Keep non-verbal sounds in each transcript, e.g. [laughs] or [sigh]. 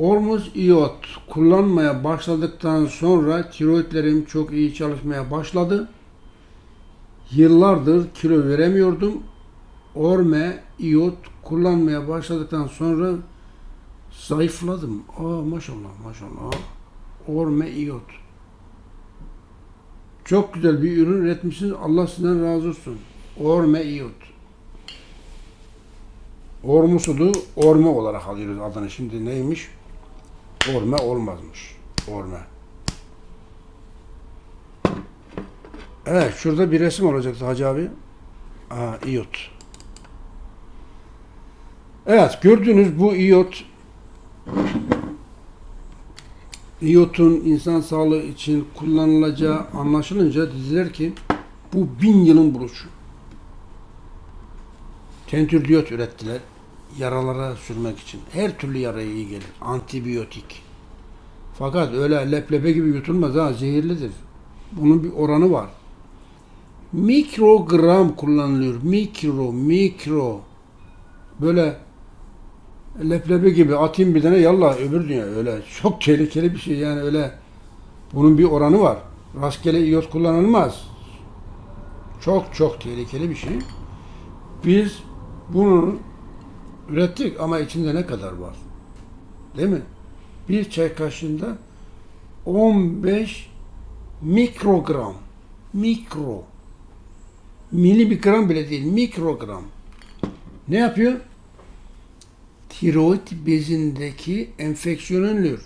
Ormuz iot kullanmaya başladıktan sonra tiroidlerim çok iyi çalışmaya başladı. Yıllardır kilo veremiyordum. Orme iot kullanmaya başladıktan sonra zayıfladım. Aa maşallah maşallah. Orme iot. Çok güzel bir ürün üretmişsiniz. Allah sizden razı olsun. Orme iot. Ormusudu orme olarak alıyoruz adını. Şimdi neymiş? Orme olmazmış. Orme. Evet şurada bir resim olacaktı Hacı abi. Aa, iot. Evet gördüğünüz bu iot İyotun insan sağlığı için kullanılacağı anlaşılınca dediler ki bu bin yılın buluşu. Tentür diyot ürettiler. Yaralara sürmek için. Her türlü yaraya iyi gelir. Antibiyotik. Fakat öyle leplebe gibi yutulmaz ha zehirlidir. Bunun bir oranı var. Mikrogram kullanılıyor. Mikro, mikro. Böyle leblebi gibi atayım bir tane yallah öbür dünya öyle çok tehlikeli bir şey yani öyle bunun bir oranı var. Rastgele iot kullanılmaz. Çok çok tehlikeli bir şey. Biz bunu ürettik ama içinde ne kadar var? Değil mi? Bir çay kaşığında 15 mikrogram. Mikro. Mili bir gram bile değil. Mikrogram. Ne yapıyor? tiroid bezindeki enfeksiyonu önlüyor.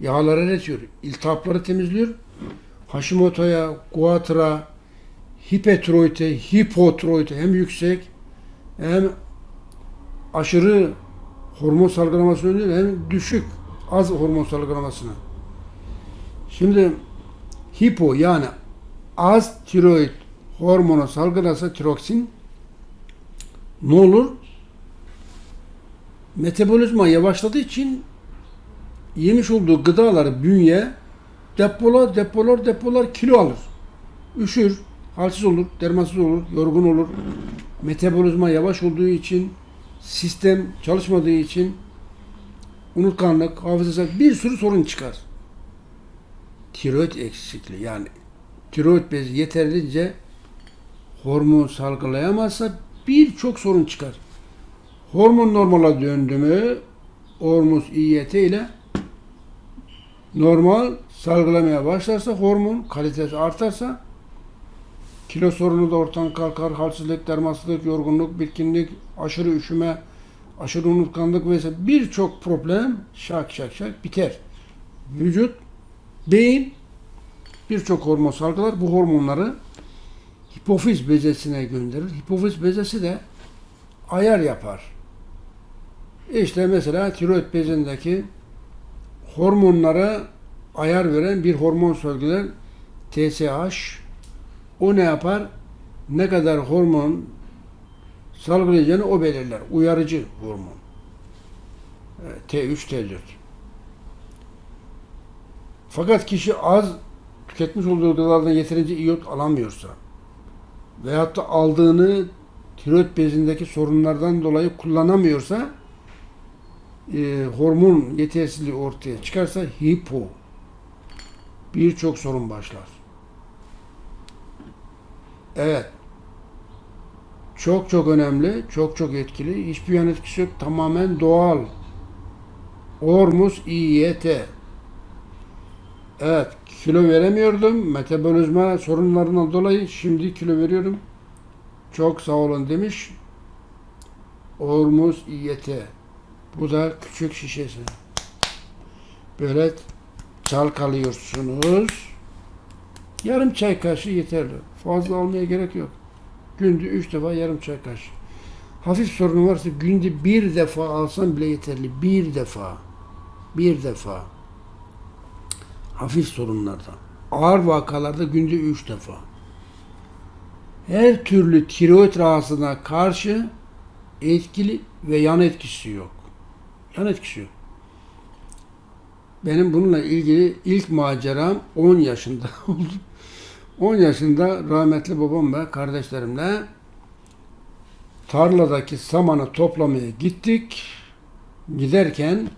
Yağları eritiyor. iltihapları temizliyor. Hashimoto'ya, Guatra, hipertiroide, hipotiroide hem yüksek hem aşırı hormon salgılamasını önlüyor hem düşük az hormon salgılamasını. Şimdi hipo yani az tiroid hormonu salgılasa tiroksin ne olur? metabolizma yavaşladığı için yemiş olduğu gıdaları bünye depolar, depolar, depolar kilo alır. Üşür, halsiz olur, dermansız olur, yorgun olur. Metabolizma yavaş olduğu için, sistem çalışmadığı için unutkanlık, hafızası bir sürü sorun çıkar. Tiroid eksikliği yani tiroid bezi yeterince hormon salgılayamazsa birçok sorun çıkar. Hormon normala döndü mü hormuz İYT ile normal salgılamaya başlarsa hormon kalitesi artarsa kilo sorunu da ortadan kalkar. Halsizlik, dermansızlık, yorgunluk, bitkinlik, aşırı üşüme, aşırı unutkanlık vesaire birçok problem şak şak şak biter. Vücut, beyin birçok hormon salgılar. Bu hormonları hipofiz bezesine gönderir. Hipofiz bezesi de ayar yapar. İşte mesela tiroid bezindeki hormonlara ayar veren bir hormon salgılar TSH. O ne yapar? Ne kadar hormon salgılayacağını o belirler. Uyarıcı hormon. T3, T4. Fakat kişi az tüketmiş olduğu gıdalardan yeterince iyot alamıyorsa veyahut da aldığını tiroid bezindeki sorunlardan dolayı kullanamıyorsa e, hormon yetersizliği ortaya çıkarsa hipo birçok sorun başlar. Evet. Çok çok önemli, çok çok etkili. Hiçbir yan etkisi yok. Tamamen doğal. Hormuz İYT. Evet, kilo veremiyordum. Metabolizma sorunlarından dolayı şimdi kilo veriyorum. Çok sağ olun demiş. Hormuz İYT. Bu da küçük şişesi. Böyle çalkalıyorsunuz. Yarım çay kaşığı yeterli. Fazla almaya gerek yok. Günde üç defa yarım çay kaşığı. Hafif sorunu varsa günde bir defa alsan bile yeterli. Bir defa. Bir defa. Hafif sorunlarda. Ağır vakalarda günde üç defa. Her türlü tiroid rahatsızlığına karşı etkili ve yan etkisi yok. Yan etkisi yok. Benim bununla ilgili ilk maceram 10 yaşında [laughs] oldu. 10 yaşında rahmetli babam ve kardeşlerimle tarladaki samanı toplamaya gittik. Giderken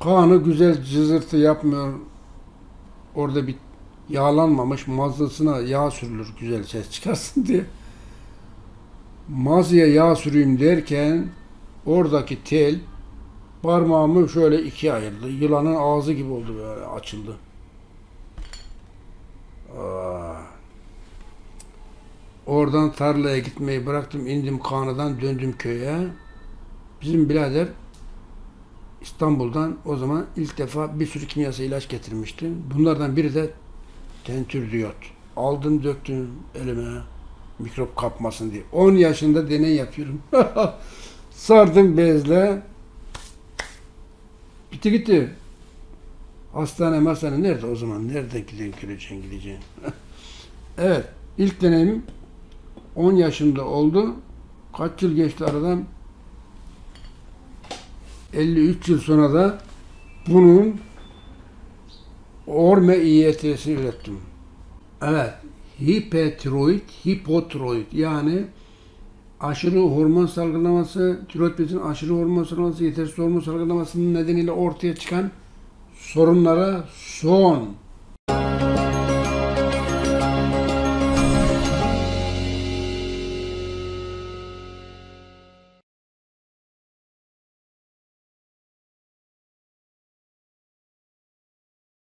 Kanı güzel cızırtı yapmıyor. Orada bir yağlanmamış mazlısına yağ sürülür güzel ses çıkarsın diye. Mazıya yağ süreyim derken oradaki tel parmağımı şöyle ikiye ayırdı. Yılanın ağzı gibi oldu böyle açıldı. Oradan tarlaya gitmeyi bıraktım. indim Kanı'dan döndüm köye. Bizim birader İstanbul'dan o zaman ilk defa bir sürü kimyasal ilaç getirmişti. Bunlardan biri de tentür diyot. Aldım döktüm elime mikrop kapmasın diye. 10 yaşında deney yapıyorum. [laughs] Sardım bezle. Bitti gitti. Hastane hastane nerede o zaman? Nereden gideceksin, gideceksin. evet. ilk deneyimim 10 yaşında oldu. Kaç yıl geçti aradan? 53 yıl sonra da bunun orme İET'sini ürettim. Evet. Hipertiroid, hipotiroid yani aşırı hormon salgılaması, tiroid bezinin aşırı hormon salgılaması, yetersiz hormon salgılamasının nedeniyle ortaya çıkan sorunlara son